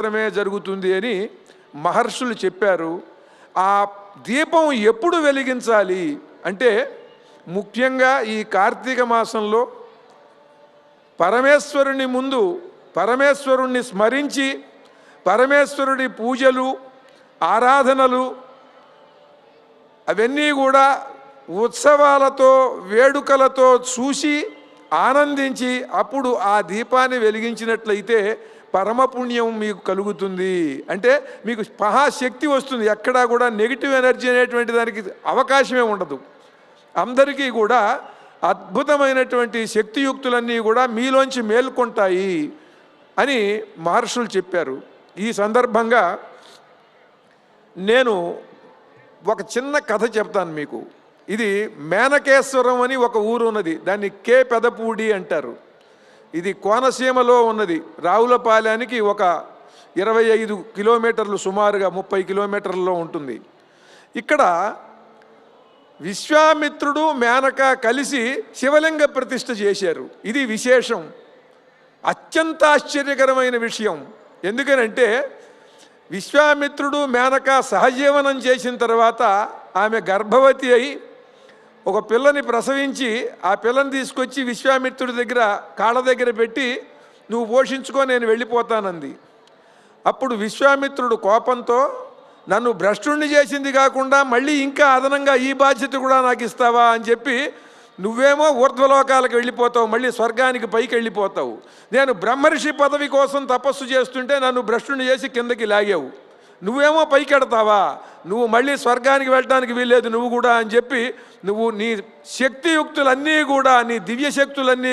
మాత్రమే జరుగుతుంది అని మహర్షులు చెప్పారు. ఆ దీపం ఎప్పుడు వెలిగించాలి? అంటే ముఖ్యంగా ఈ కార్తీక మాసంలో పరమేశ్వరుని ముందు పరమేశ్వరుణ్ణి స్మరించి పరమేశ్వరుడి పూజలు ఆరాధనలు అవన్నీ కూడా ఉత్సవాలతో వేడుకలతో చూసి ఆనందించి అప్పుడు ఆ దీపాన్ని వెలిగించినట్లయితే పరమపుణ్యం మీకు కలుగుతుంది. అంటే మీకు మహాశక్తి వస్తుంది. ఎక్కడా కూడా నెగిటివ్ ఎనర్జీ అనేటువంటి దానికి అవకాశమే ఉండదు. అందరికీ కూడా అద్భుతమైనటువంటి శక్తియుక్తులన్నీ కూడా మీలోంచి మేల్కొంటాయి అని మహర్షులు చెప్పారు. ఈ సందర్భంగా నేను ఒక చిన్న కథ చెప్తాను మీకు. ఇది మేనకేశ్వరం అని ఒక ఊరు ఉన్నది. దాన్ని కే పెదపూడి అంటారు. ఇది కోనసీమలో ఉన్నది. రావులపాలెనికి ఒక ఇరవై ఐదు కిలోమీటర్లు సుమారుగా ముప్పై కిలోమీటర్లలో ఉంటుంది. ఇక్కడ విశ్వామిత్రుడు మేనక కలిసి శివలింగ ప్రతిష్ఠ చేశారు. ఇది విశేషం. అత్యంత ఆశ్చర్యకరమైన విషయం. ఎందుకనంటే విశ్వామిత్రుడు మేనక సహజీవనం చేసిన తర్వాత ఆమె గర్భవతి అయి ఒక పిల్లని ప్రసవించి ఆ పిల్లని తీసుకొచ్చి విశ్వామిత్రుడి దగ్గర కాళ్ళ దగ్గర పెట్టి నువ్వు పోషించుకో నేను వెళ్ళిపోతానంది. అప్పుడు విశ్వామిత్రుడు కోపంతో నన్ను భ్రష్టుణ్ణి చేసింది కాకుండా మళ్ళీ ఇంకా అదనంగా ఈ బాధ్యత కూడా నాకు ఇస్తావా? అని చెప్పి నువ్వేమో ఊర్ధ్వలోకాలకు వెళ్ళిపోతావు మళ్ళీ స్వర్గానికి పైకి వెళ్ళిపోతావు. నేను బ్రహ్మర్షి పదవి కోసం తపస్సు చేస్తుంటే నన్ను భ్రష్టుని చేసి కిందకి లాగావు. నువ్వేమో పైకెడతావా? నువ్వు మళ్ళీ స్వర్గానికి వెళ్ళడానికి వీల్లేదు నువ్వు కూడా అని చెప్పి నువ్వు నీ శక్తియుక్తులన్నీ కూడా నీ దివ్య శక్తులన్నీ